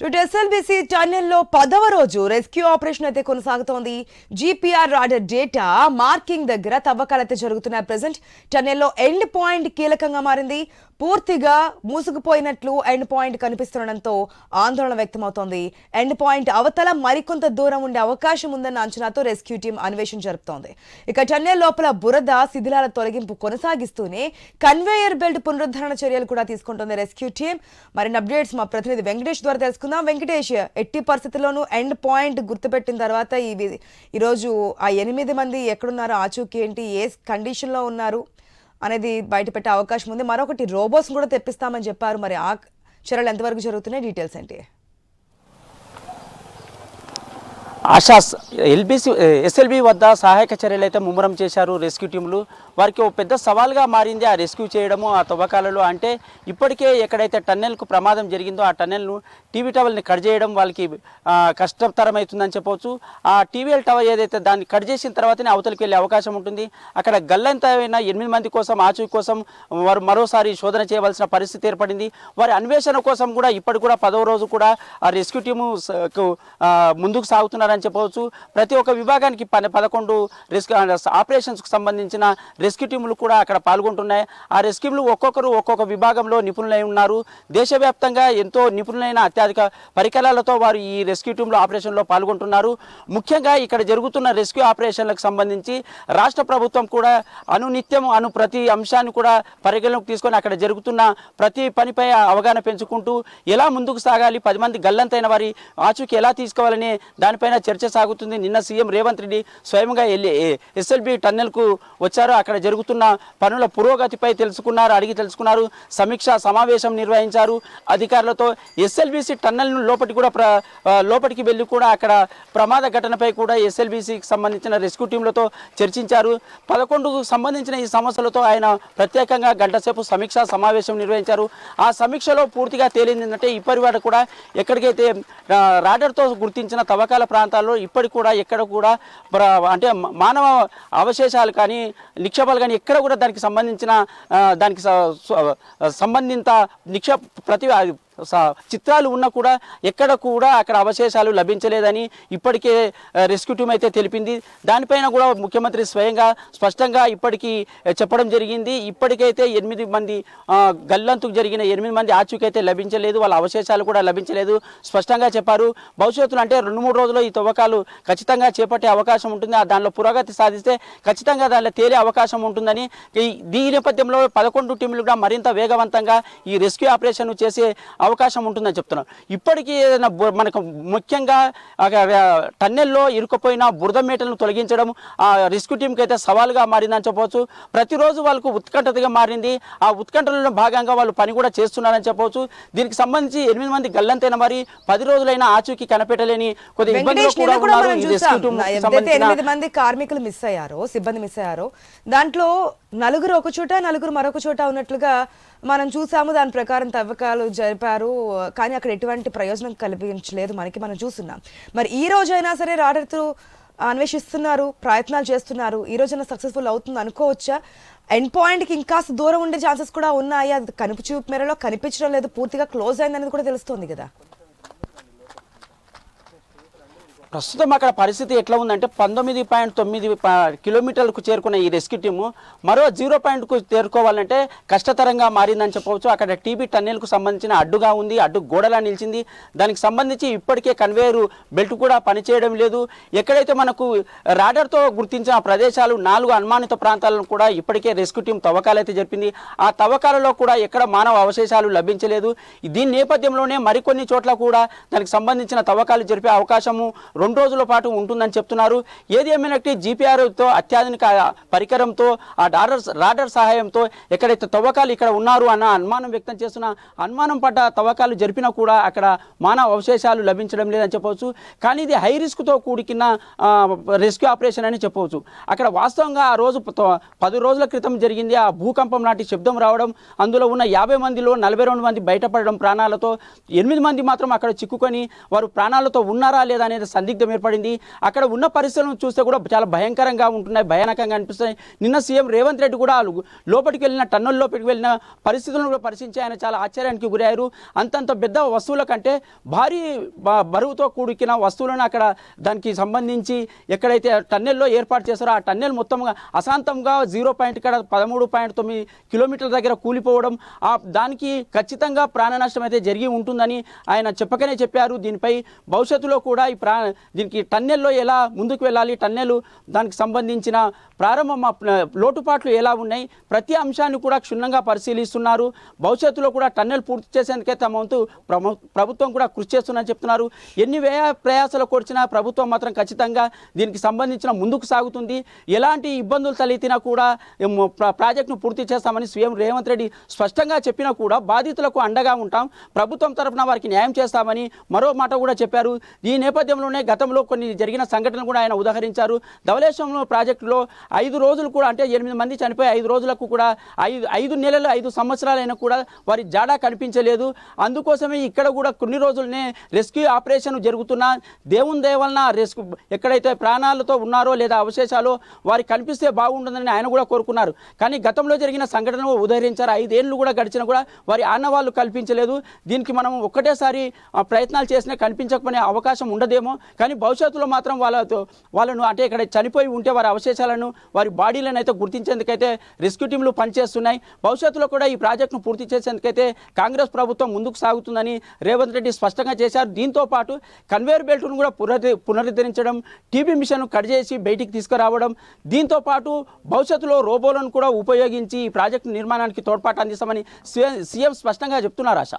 Today SLBC టన్నెల్లో పదవ రోజు rescue operation అయితే కొనసాగుతోంది. జీపీఆర్ రాడర్ డేటా మార్కింగ్ దగ్గర తవ్వకాలైతే జరుగుతున్నాయి. ప్రజెంట్ టన్నెల్లో ఎండ్ పాయింట్ కీలకంగా మారింది. పూర్తిగా మూసుకుపోయినట్లు ఎండ్ పాయింట్ కనిపిస్తుండడంతో ఆందోళన వ్యక్తమవుతోంది. ఎండ్ పాయింట్ అవతల మరికొంత దూరం ఉండే అవకాశం ఉందన్న అంచనాతో రెస్క్యూ టీం అన్వేషణ జరుపుతోంది. ఇక టన్నెల్ లోపల బురద శిథిలాల తొలగింపు కొనసాగిస్తూనే కన్వేయర్ బెల్ట్ పునరుద్ధరణ చర్యలు కూడా తీసుకుంటోంది రెస్క్యూ టీం. మరిన్ని అప్డేట్స్ మా ప్రతినిధి వెంకటేష్ ద్వారా తెలుసుకుందాం. వెంకటేష్ ఎట్టి పరిస్థితుల్లోనూ ఎండ్ పాయింట్ గుర్తుపెట్టిన తర్వాత ఈ ఈరోజు ఆ ఎనిమిది మంది ఎక్కడున్నారో ఆచూకీ ఏంటి ఏ కండిషన్లో ఉన్నారు? అనేది బయటపెట్టే అవకాశం ఉంది. మరొకటి రోబోస్ కూడా తెప్పిస్తామని చెప్పారు. మరి ఆ చర్యలు ఎంతవరకు జరుగుతున్నాయి? డీటెయిల్స్ ఏంటి? ఆశా ఎల్బీసీ ఎస్ఎల్బి వద్ద సహాయక చర్యలు అయితే ముమ్మరం చేశారు రెస్క్యూ టీంలు వారికి ఒక పెద్ద సవాల్గా మారింది ఆ రెస్క్యూ చేయడము ఆ తవ్వకాలలో. అంటే ఇప్పటికే ఎక్కడైతే టన్నెల్కు ప్రమాదం జరిగిందో ఆ టన్నెల్ను టీవీ టవల్ని కట్ చేయడం వాళ్ళకి కష్టతరం కష్టతరమవుతుందని చెప్పవచ్చు. ఆ టీవీఎల్ టవర్ ఏదైతే దాన్ని కట్ చేసిన తర్వాతనే అవతలికి వెళ్ళే అవకాశం ఉంటుంది. అక్కడ గల్లంత ఎనిమిది మంది కోసం ఆచూ కోసం వారు మరోసారి శోధన చేయవలసిన పరిస్థితి ఏర్పడింది. వారి అన్వేషణ కోసం కూడా ఇప్పటి కూడా పదవ రోజు కూడా ఆ రెస్క్యూ టీము ముందుకు సాగుతున్నారని ఆ, చెప్పవచ్చు. ప్రతి ఒక్క విభాగానికి పని పదకొండు రెస్క్యూ ఆపరేషన్స్కి సంబంధించిన రెస్క్యూ టీములు కూడా అక్కడ పాల్గొంటున్నాయి. ఆ రెస్క్యూలు ఒక్కొక్కరు ఒక్కొక్క విభాగంలో నిపుణులై ఉన్నారు. దేశవ్యాప్తంగా ఎంతో నిపుణులైన అత్యధిక పరికరాలతో వారు ఈ రెస్క్యూ టీంలో ఆపరేషన్లో పాల్గొంటున్నారు. ముఖ్యంగా ఇక్కడ జరుగుతున్న రెస్క్యూ ఆపరేషన్లకు సంబంధించి రాష్ట్ర ప్రభుత్వం కూడా అనునిత్యం అను ప్రతి అంశాన్ని కూడా పరిగణలోకి తీసుకొని అక్కడ జరుగుతున్న ప్రతి పనిపై అవగాహన పెంచుకుంటూ ఎలా ముందుకు సాగాలి పది మంది గల్లంతైన వారి ఆచూకీ ఎలా తీసుకోవాలని దానిపైన చర్చ సాగుతుంది. నిన్న సీఎం రేవంత్ రెడ్డి స్వయంగా వెళ్ళి ఎస్ఎల్బి టన్నెల్కు వచ్చారు. అక్కడ జరుగుతున్న పనుల పురోగతిపై తెలుసుకున్నారు అడిగి తెలుసుకున్నారు. సమీక్ష సమావేశం నిర్వహించారు. అధికారులతో ఎస్ఎల్బిసి టన్నెల్ లోపలికి కూడా ప్ర లోపలికి వెళ్ళి కూడా అక్కడ ప్రమాద ఘటనపై కూడా ఎస్ఎల్బిసికి సంబంధించిన రెస్క్యూ టీంలతో చర్చించారు. పదకొండుకు సంబంధించిన ఈ సమస్యలతో ఆయన ప్రత్యేకంగా గంటసేపు సమీక్ష సమావేశం నిర్వహించారు. ఆ సమీక్షలో పూర్తిగా తేలింది ఏంటంటే ఇప్పటి కూడా ఎక్కడికైతే రాడర్తో గుర్తించిన తవ్వకాల ప్రాంతం ప్రాంతాల్లో ఇప్పటికి కూడా ఎక్కడ కూడా అంటే మానవ అవశేషాలు కానీ నిక్షేపాలు కానీ ఎక్కడ కూడా దానికి సంబంధించిన దానికి సంబంధిత నిక్షేప ప్రతి చిత్రాలు ఉన్నా కూడా ఎక్కడ కూడా అక్కడ అవశేషాలు లభించలేదని ఇప్పటికే రెస్క్యూ టీం అయితే తెలిపింది. దానిపైన కూడా ముఖ్యమంత్రి స్వయంగా స్పష్టంగా ఇప్పటికీ చెప్పడం జరిగింది. ఇప్పటికైతే ఎనిమిది మంది గల్లంతుకు జరిగిన ఎనిమిది మంది ఆచూకీ అయితే లభించలేదు. వాళ్ళ అవశేషాలు కూడా లభించలేదు. స్పష్టంగా చెప్పారు. భవిష్యత్తులో అంటే రెండు మూడు రోజుల్లో ఈ తవ్వకాలు ఖచ్చితంగా చేపట్టే అవకాశం ఉంటుంది. ఆ దానిలో పురోగతి సాధిస్తే ఖచ్చితంగా దానిలో తేలే అవకాశం ఉంటుందని ఈ దీని నేపథ్యంలో పదకొండు టీంలు కూడా మరింత వేగవంతంగా ఈ రెస్క్యూ ఆపరేషన్ చేసే అవకాశం ఉంటుందని చెప్తున్నారు ఇప్పటికీ ఏదైనా మనకు ముఖ్యంగా టన్నెల్లో ఇరుక్కుపోయిన బురద మేటలను తొలగించడం ఆ రెస్క్యూ టీంకి అయితే సవాల్గా మారిందని చెప్పవచ్చు. ప్రతిరోజు వాళ్ళకు ఉత్కంఠతగా మారింది. ఆ ఉత్కంఠలో భాగంగా వాళ్ళు పని కూడా చేస్తున్నారని చెప్పవచ్చు. దీనికి సంబంధించి ఎనిమిది మంది గల్లంతైన మరి పది రోజులైన ఆచూకీ కనిపెట్టలేని కొద్ది ఇబ్బందులు వెంకటేష్ కూడా ఉన్నారు. మంది కార్మికులు మిస్ అయ్యారో సిబ్బంది మిస్ అయ్యారో దాంట్లో నలుగురు ఒక చోట నలుగురు మరొక చోట ఉన్నట్లుగా మనం చూసాము. దాని ప్రకారం తవ్వకాలు జరిపారు కానీ అక్కడ ఎటువంటి ప్రయోజనం కల్పించలేదు మనకి మనం చూస్తున్నాం. మరి ఈ రోజైనా సరే రాడర్తో అన్వేషిస్తున్నారు ప్రయత్నాలు చేస్తున్నారు ఈ రోజున సక్సెస్ఫుల్ అవుతుంది అనుకోవచ్చా? ఎండ్ పాయింట్కి ఇంకాస్త దూరం ఉండే ఛాన్సెస్ కూడా ఉన్నాయి? అది కనిపి చూపు మేరలో కనిపించడం లేదు పూర్తిగా క్లోజ్ అయిందనేది కూడా తెలుస్తుంది కదా. ప్రస్తుతం అక్కడ పరిస్థితి ఎట్లా ఉందంటే పంతొమ్మిది పాయింట్ తొమ్మిది కిలోమీటర్లకు చేరుకున్న ఈ రెస్క్యూ టీము మరో జీరో పాయింట్కు చేరుకోవాలంటే కష్టతరంగా మారిందని చెప్పవచ్చు. అక్కడ టీబీ టన్నెల్కు సంబంధించిన అడ్డుగా ఉంది అడ్డు గోడలా నిలిచింది. దానికి సంబంధించి ఇప్పటికే కన్వేయర్ బెల్ట్ కూడా పనిచేయడం లేదు. ఎక్కడైతే మనకు రాడర్తో గుర్తించిన ప్రదేశాలు నాలుగు అనుమానిత ప్రాంతాలను కూడా ఇప్పటికే రెస్క్యూ టీం తవ్వకాలైతే జరిపింది. ఆ తవ్వకాలలో కూడా ఎక్కడ మానవ అవశేషాలు లభించలేదు. దీని నేపథ్యంలోనే మరికొన్ని చోట్ల కూడా దానికి సంబంధించిన తవ్వకాలు జరిపే అవకాశం కార్యక్రమం రెండు రోజుల పాటు ఉంటుందని చెప్తున్నారు. ఏది ఏమైనట్టు జీపీఆర్తో అత్యాధునిక పరికరంతో ఆ డాడర్ రాడర్ సహాయంతో ఎక్కడైతే తవ్వకాలు ఇక్కడ ఉన్నారు అన్న అనుమానం వ్యక్తం చేస్తున్న అనుమానం పడ్డ తవ్వకాలు జరిపినా కూడా అక్కడ మానవ అవశేషాలు లభించడం లేదని చెప్పవచ్చు. కానీ ఇది హై రిస్క్తో కూడికిన రెస్క్యూ ఆపరేషన్ అని చెప్పవచ్చు. అక్కడ వాస్తవంగా ఆ రోజు పది రోజుల క్రితం జరిగింది. ఆ భూకంపం నాటి శబ్దం రావడం అందులో ఉన్న యాభై మందిలో నలభై రెండు మంది బయటపడడం ప్రాణాలతో ఎనిమిది మంది మాత్రం అక్కడ చిక్కుకొని వారు ప్రాణాలతో ఉన్నారా లేదా అనేది సందిగ్ధం ఏర్పడింది. అక్కడ ఉన్న పరిస్థితులను చూస్తే కూడా చాలా భయంకరంగా ఉంటున్నాయి భయానకంగా అనిపిస్తున్నాయి. నిన్న సీఎం రేవంత్ రెడ్డి కూడా లోపలికి వెళ్ళిన టన్నుల లోపలికి వెళ్ళిన పరిస్థితులను కూడా పరిశీలించి ఆయన చాలా ఆశ్చర్యానికి గురయ్యారు. అంతంత పెద్ద వస్తువుల కంటే భారీ బరువుతో కూడికిన వస్తువులను అక్కడ దానికి సంబంధించి ఎక్కడైతే టన్నెల్లో ఏర్పాటు చేశారో ఆ టన్నెల్ మొత్తంగా అశాంతంగా జీరో పాయింట్ ఇక్కడ పదమూడు పాయింట్ తొమ్మిది కిలోమీటర్ల దగ్గర కూలిపోవడం ఆ దానికి ఖచ్చితంగా ప్రాణ నష్టం అయితే జరిగి ఉంటుందని ఆయన చెప్పకనే చెప్పారు. దీనిపై భవిష్యత్తులో కూడా ఈ ప్రా దీనికి టన్నెల్లో ఎలా ముందుకు వెళ్ళాలి టన్నెల్ దానికి సంబంధించిన ప్రారంభ మా- లోటుపాట్లు ఎలా ఉన్నాయి ప్రతి అంశాన్ని కూడా క్షుణ్ణంగా పరిశీలిస్తున్నారు. భవిష్యత్తులో కూడా టన్నెల్ పూర్తి చేసేందుకే తమ వంతు ప్రభుత్వం కూడా కృషి చేస్తుందని చెప్తున్నారు. ఎన్ని వ్యయ ప్రయాసాలు కొడిచినా ప్రభుత్వం మాత్రం ఖచ్చితంగా దీనికి సంబంధించిన ముందుకు సాగుతుంది. ఎలాంటి ఇబ్బందులు తలెత్తినా కూడా ప్రాజెక్టును పూర్తి చేస్తామని సీఎం రేవంత్ రెడ్డి స్పష్టంగా చెప్పినా కూడా బాధితులకు అండగా ఉంటాం. ప్రభుత్వం తరఫున వారికి న్యాయం చేస్తామని మరో మాట కూడా చెప్పారు. ఈ నేపథ్యంలోనే గతంలో కొన్ని జరిగిన సంఘటనలు కూడా ఆయన ఉదాహరించారు. ధవలేశ్వరంలో ప్రాజెక్టులో ఐదు రోజులు కూడా అంటే ఎనిమిది మంది చనిపోయి ఐదు రోజులకు కూడా ఐదు ఐదు నెలలు ఐదు సంవత్సరాలైనా కూడా వారి జాడా కనిపించలేదు. అందుకోసమే ఇక్కడ కూడా కొన్ని రోజులనే రెస్క్యూ ఆపరేషన్ జరుగుతున్న దేవుని దేవలన రెస్క్యూ ఎక్కడైతే ప్రాణాలతో ఉన్నారో లేదా అవశేషాలు వారికి కనిపిస్తే బాగుంటుందని ఆయన కూడా కోరుకున్నారు. కానీ గతంలో జరిగిన సంఘటన ఉదహరించారు. ఐదేళ్ళు కూడా గడిచినా కూడా వారి ఆనవాళ్ళు కల్పించలేదు. దీనికి మనం ఒక్కటేసారి ఆ, ప్రయత్నాలు చేసినా కనిపించకపోయే అవకాశం ఉండదు. ఉండదేమో. కానీ భవిష్యత్తులో మాత్రం వాళ్ళతో వాళ్ళను అంటే ఇక్కడ చనిపోయి ఉంటే వారి అవశేషాలను వారి బాడీలను అయితే గుర్తించేందుకైతే రెస్క్యూ టీంలు పనిచేస్తున్నాయి. భవిష్యత్తులో కూడా ఈ ప్రాజెక్టును పూర్తి చేసేందుకైతే కాంగ్రెస్ ప్రభుత్వం ముందుకు సాగుతుందని రేవంత్ రెడ్డి స్పష్టంగా చేశారు. దీంతో పాటు కన్వేయర్ బెల్ట్ను కూడా పునరుద్ధ పునరుద్ధరించడం టీబీ మిషన్ కట్ చేసి బయటికి తీసుకురావడం దీంతో పాటు భవిష్యత్తులో రోబోలను కూడా ఉపయోగించి ఈ ప్రాజెక్టు నిర్మాణానికి తోడ్పాటు అందిస్తామని సీఎం స్పష్టంగా చెప్తున్నారు ఆశ.